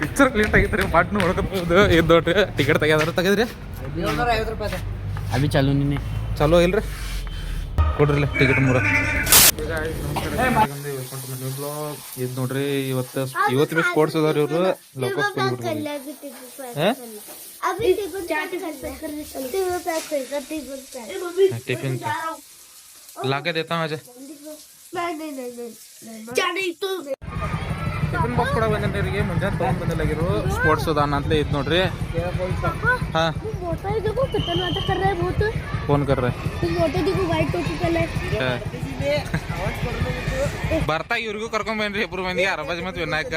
Picture clean ತೆಗಿತ್ರಿ but ನೋಡ್ಕೊಬೋದು ಇದು ದೊಡ್ಡ ಟಿಕೆಟ್ ತೆಗ್ಯಾದ್ರ ತೆಗೆದ್ರಿ ಏಳ್ನೂರ ಐವತ್ತು ರೂಪಾಯಿ ಅಭಿ ಚಾಲು ನಿನ್ನೆ ಚಲೋ ಇಲ್ರಿ ಕೊಡ್ರಿ ಟಿಕೆಟ್ ಮೂರ ಇದು ನೋಡ್ರಿ ಇವತ್ತು ಇವತ್ತು ಬಿ ಸ್ಪೋರ್ಟ್ಸ್ ಅದಾರ ಇವ್ರು ಲೋಕಲ್ ಸ್ಕೂಲ್ अभी टिफिन पैक कर टिफिन पैक कर टिफिन पैक टिफिन ला के देता हूँ आज ಮುಂಜಾನೆ ತೊಗೊಂಡ್ ಬಂದಿಲ್ಲಾಗಿರು ಸ್ಪೋರ್ಟ್ಸ್ ದಾನ ಅಂತಲೇ ಇದ್ ನೋಡ್ರಿ. ಹಾ. ಫೋನ್ ಕರ್ರೆ. ಬರ್ತಾ ಇವ್ರಿಗೂ ಕರ್ಕೊಂಡ್ ಬನ್ರಿ, ಇಬ್ರು ಮಂದಿಗೆ ಅರಬಾಜ್ ಮತ್ತೆ ವಿನಾಯಕ.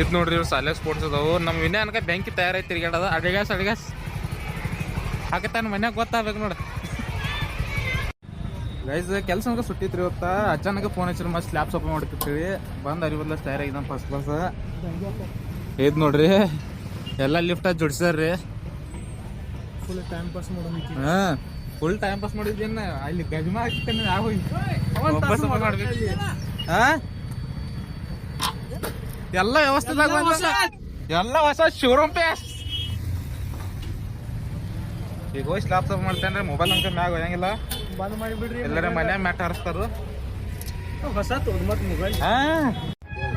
ಇದ್ ನೋಡ್ರಿ ಇವ್ರು ಸಾಲೆ ಸ್ಪೋರ್ಟ್ಸ್ ಅದಾವು ನಮ್ಮ ವಿನಯ ಅನ್ಕ ಬೆಂಕಿ ತಯಾರಾಯ್ತು ತಿರ್ಗಾಡದ ಅಡಿಗಾಸ್ ಅಡಿಗಾಸ್. ಹಾಕತ್ತಾನ ಮನ್ಯಾಗ ಗೊತ್ತಾಗ್ಬೇಕು ನೋಡ್ರಿ ಗೈಸ್ ಕೆಲಸ ಅನ್ಕ ಸುಟ್ಟಿತ್ರಿ ಇವತ್ತ? ಅಚಾನಕ ಫೋನ್ ಹಚ್ಚಿರ ಮತ್ತೆ ಸ್ಲ್ಯಾಪ್ ಸ್ವಲ್ಪ ಮಾಡ್ತಿರ್ತೀವಿ ಬಂದ್ ಅರಿ ಬದಲ ಆಗಿದ್ದ ಫಸ್ಟ್ ಕ್ಲಾಸ್ ಇದು ನೋಡ್ರಿ ಎಲ್ಲ ಲಿಫ್ಟ್ ಜೋಡಿಸ್ಯಾರ್ರಿ ಫುಲ್ ಟೈಮ್ ಪಾಸ್ ಮಾಡೋದು ಹಾ ಫುಲ್ ಟೈಮ್ ಪಾಸ್ ಮಾಡಿದ್ದೇನ? ಅಲ್ಲಿ ಗಜಮಾ ಹಾಕಿತ್ತೇನೆ ಯಾವ ಹಾ ಎಲ್ಲ ವ್ಯವಸ್ಥೆದಾಗ ಎಲ್ಲ ಹೊಸ ಶೋರೂಮ್ ಈಗ ಹೋಗಿ ಸ್ಲ್ಯಾಪ್ ಮಾಡ್ತೇನ್ರಿ ಮೊಬೈಲ್ ಅಂಕ ಮ್ಯಾಗ ಹೋಯಂಗಿಲ್ಲ ಬಂದ್ ಮಾಡಿಬಿಡ್ರಿ ಎಲ್ಲರ ಮನೆ ಮ್ಯಾಟ್ ಹಾರಿಸ್ತಾರ ಹೊಸ ತೋದ್ ಮತ್ತೆ ಮೊಬೈಲ್ ಹಾ.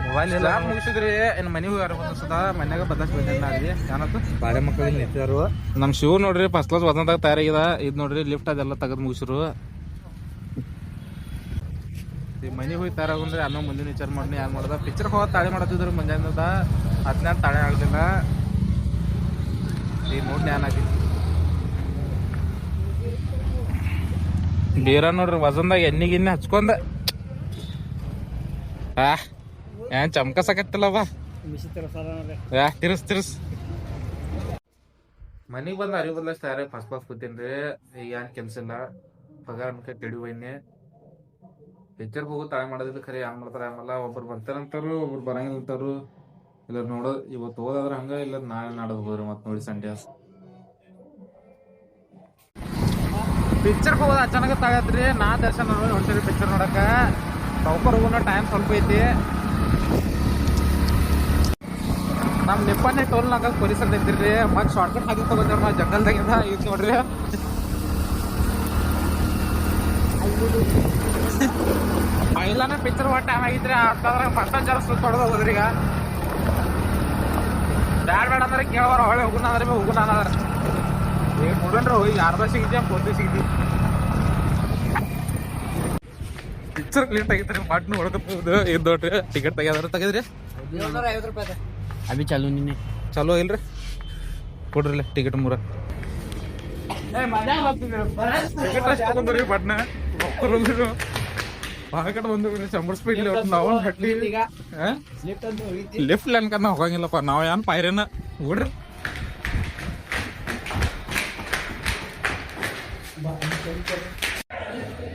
ಮೊಬೈಲ್ ಎಲ್ಲ ಮುಗಿಸಿದ್ರಿ ಇನ್ನು ಬಂದ ಮನ್ಯಾಗ ಬದಲಾಸ್ ಬಂದ ಅಲ್ಲಿ ಏನತ್ತು ಬಾಳೆ ಮಕ್ಕಳಿಗೆ ನಿಂತಿದಾರು. ನಮ್ ಶಿವ ನೋಡ್ರಿ ಫಸ್ಟ್ ಕ್ಲಾಸ್ ಒಂದಾಗ ತಯಾರಾಗಿದ. ಇದ್ ನೋಡ್ರಿ ಲಿಫ್ಟ್ ಅದೆಲ್ಲ ತೆಗೆದು ಮುಗಿಸಿರು. ಮನೆಗೆ ಹೋಗಿ ತಯಾರಾಗಂದ್ರೆ ಅನ್ನೋ ಮುಂದಿನ ವಿಚಾರ ಮಾಡಿ ಯಾರು ಮಾಡ್ದ? ಪಿಕ್ಚರ್ ಹೋಗೋದು ತಾಳೆ ಮಾಡತ್ತಿದ್ರು ಮುಂಜಾನೆ ಹದಿನಾರು ತಾಳೆ ಆಗ್ಲಿಲ್ಲ. ಈ ನೋಡಿ ಏನ್ ಬೀರ ನೋಡ್ರಿ, ವಜನ್ದಾಗ ಎಣ್ಣೆ ಗಿನ್ನೆ ಹಚ್ಕೊಂಡ. ಆ ಏನ್ ಚಮಕಸಕತ್ತಿಲ್ಲ ಬಾ. ಮಿಸಿ ತರ ಯಾ ತಿರ್ಸ್ ತಿರ್ಸ್. ಮನಿಗ್ ಬಂದ ಅರಿವು ಬದಲಾಸ್ ಯಾರೇ ಫಸ್ಟ್ ಕ್ಲಾಸ್ ಕೂತೀನ್ರಿ, ಈಗ ಏನ್ ಕೆಲ್ಸ ಇಲ್ಲ. ಪಗಾರ ಅನ್ಕ ಕೆಡಿ ಬೈನೆ ಪಿಕ್ಚರ್ ಹೋಗೋ, ತಾಳೆ ಮಾಡೋದಿಲ್ಲ ಖರೆ ಏನ್ ಮಾಡ್ತಾರ ಆಮೇಲೆ ಒಬ್ರು ಬರ್ತಾರಂತಾರು ಒಬ್ರು ಬರಂಗಿಲ್ಲ ಅಂತಾರು. ಇಲ್ಲ ನೋಡೋದ್, ಇವತ್ತು ಹೋದಾದ್ರ ಹಂಗ, ಇಲ್ಲ ನಾಳೆ ನಾಡೋದು ಹೋದ್ರಿ ಮತ್ ನೋಡಿ ಸಂಡೇ ಪಿಕ್ಚರ್ ಹೋಗೋದು ಅಚಾನಕ ತಾಗತ್ರಿ ನಾ ದರ್ಶನ ನೋಡಿ ಪಿಕ್ಚರ್ ನೋಡಕ್ಕೆ. ಸೌಕರ್ ಹೋಗೋಣ ಟೈಮ್ ಸ್ವಲ್ಪ ಐತಿ. ನಮ್ಮ ನಿಪ್ಪನೆ ಟೋಲ್ ನಾಗ ಪರಿಸರ ಅಂತ ಮತ್ತೆ ಮತ್ ಶಾರ್ಟ್ಕಟ್ ಹಾಕಿ ತಗೊಂಡ್ರಿ ನಾವು ಜಂಗಲ್ದಾಗಿಂದ ಈಗ ನೋಡ್ರಿ. ಮೈಲಾನ ಪಿಕ್ಚರ್ ಒಟ್ಟು ಟೈಮ್ ಆಗಿದ್ರಿ ಅಂತಂದ್ರೆ ಫಸ್ಟ್ ಜನ ಸುತ್ತ ಹೋಗೋದ್ರಿ ಈಗ ಬ್ಯಾಡ ಬೇಡ ಅಂದ್ರೆ ಕೇಳೋರು ಹೊಳೆ ಹೋಗುಣ ಅಂದ್ರೆ ಹೋಗುಣ ಅನ್ನೋದ್ರ ಪಿಕ್ಚರ್ ದೊಡ್ಡ ಟಿಕೆಟ್ ತೆಗ್ಯಾದ್ರ ತೆಗೆದ್ರಿ ಅಭಿ ಚಾಲು ನಿನ್ನೆ ಚಲೋ ಇಲ್ರಿ ಕೊಡ್ರಿ ಟಿಕೆಟ್ ಮೂರ ಬಟ್ನ ಬಂದು ನಾವು ಹಟ್ಲಿ ಲಿಫ್ಟ್ ಲೈನ್ ಹೋಗಂಗಿಲ್ಲಪ್ಪ ನಾವ್ ಏನ್ ಪೈರೇನ ಬಿಡ್ರಿ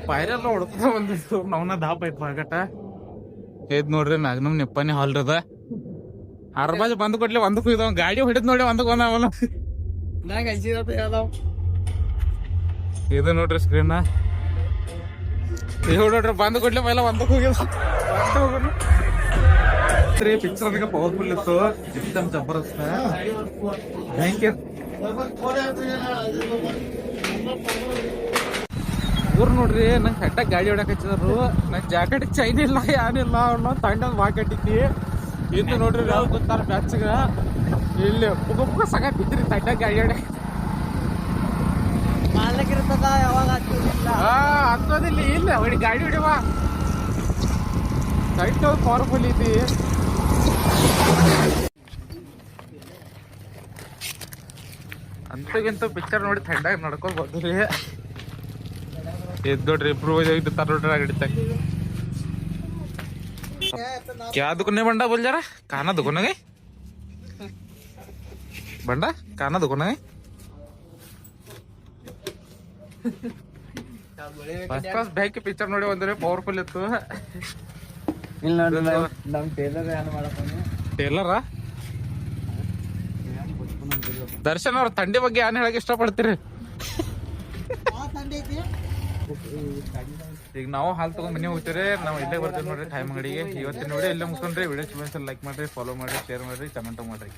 ಪೈರೆಲ್ಲ ಹೊಡ್ಕೊತ ಬಂದಿತ್ತು ನಾವ್ನ ದಾಪ ಐತ್ ಮಾರ್ಕೆಟ ಇದ್ ನೋಡ್ರಿ ಮ್ಯಾಗ್ನಮ್ ನಿಪ್ಪನಿ ಹಾಲ್ ಅದ ಅರ್ಬಾಜ್ ಬಂದ್ ಕೊಡ್ಲಿ ಒಂದಕ್ಕೂ ಇದಾವ ಗಾಡಿ ಹೊಡಿದ್ ನೋಡಿ ಒಂದಕ್ಕೆ ಒಂದ ಅವನ ನಂಗೆ ಅನ್ಸಿದ ಯಾವ್ದಾವ ಇದು ನೋಡ್ರಿ ಸ್ಕ್ರೀನ್ ಇದು ನೋಡ್ರಿ ಬಂದ್ ಕೊಡ್ಲಿ ಪೈಲ ಒಂದಕ್ಕೆ ಹೋಗಿದ ಒಂದ್ ಹೋಗೋಣ ಪಿಕ್ಚರ್ ಅದಕ್ಕೆ ಪವರ್ಫುಲ್ ಇತ್ತು ಎಕ್ದಮ್ ಜಬರ್ದಸ್ತ್ ಥ್ಯಾಂಕ್ ಯು ಊರ್ ನೋಡ್ರಿ ನಂಗೆ ಹೆಟ್ಟ ಗಾಡಿ ಹೊಡಕ್ ಹಚ್ಚಿದ್ರು. ನಂಗೆ ಜಾಕೆಟ್ ಚೈನ್ ಇಲ್ಲ ಏನಿಲ್ಲ ಅನ್ನೋ ತಂಡದ ಮಾಕಟ್ಟಿದ್ದಿ ಇದು ನೋಡ್ರಿ ನಾವು ಗೊತ್ತಾರ ಬ್ಯಾಚ್ಗ ಇಲ್ಲಿ ಒಬ್ಬೊಬ್ಬ ಸಗ ಬಿದ್ರಿ ತಂಡ ಗಾಡಿ ಹೊಡಕ್ ಮಾಡ್ಲಿಕ್ಕಿರ್ತದ ಯಾವಾಗ ಹತ್ತೋದಿಲ್ಲ ಇಲ್ಲ ಹೊಡಿ ಗಾಡಿ ಹೊಡಿವ. ಸೈಟ್ ಪವರ್ಫುಲ್ ಐತಿ. ಅಂತಗಿಂತ ಪಿಕ್ಚರ್ ನೋಡಿ ಥಂಡಾಗಿ ನಡ್ಕೊಂಡು ಎದ್ ನೋಡ್ರಿ ಇಬ್ರು ಹೋಗಿದ್ದು ತರ ನೋಡ್ರಿ ಕ್ಯಾ ದುಕನೆ ಬಂಡ ಬೋಲ್ಜಾರ ಕಾನ ದುಕನಗೆ ಬಂಡ ಕಾನ ದುಕನಗೆ ಫಸ್ಟ್ ಕ್ಲಾಸ್ ಬೈಕ್ ಪಿಕ್ಚರ್ ನೋಡಿ ಒಂದ್ರೆ ಪವರ್ಫುಲ್ ಇತ್ತು. ಇಲ್ಲ ನಮ್ ಟೇಲರ್ ಏನು ಟೇಲರಾ ದರ್ಶನ್ ಅವ್ರ ತಂಡಿ ಬಗ್ಗೆ ಏನ್ ಹೇಳಕ್ ಇಷ್ಟಪಡ್ತೀರಿ? ಈಗ ನಾವು ಹಾಲು ತಗೊಂಡ್ ಮನೆ ಹೋಗ್ತೀರಿ ನಾವು ಇಲ್ಲೇ ಬರ್ತೀವಿ ನೋಡ್ರಿ ಟೈಮ್ ಅಂಗಡಿಗೆ. ಇವತ್ತಿನ ನೋಡಿ ಇಲ್ಲೇ ಮುಗಿಸ್ಕೊಂಡ್ರಿ. ವಿಡಿಯೋ ಲೈಕ್ ಮಾಡ್ರಿ ಫಾಲೋ ಮಾಡ್ರಿ ಶೇರ್ ಮಾಡ್ರಿ ಕಮೆಂಟ್ ಮಾಡ್ರಿ.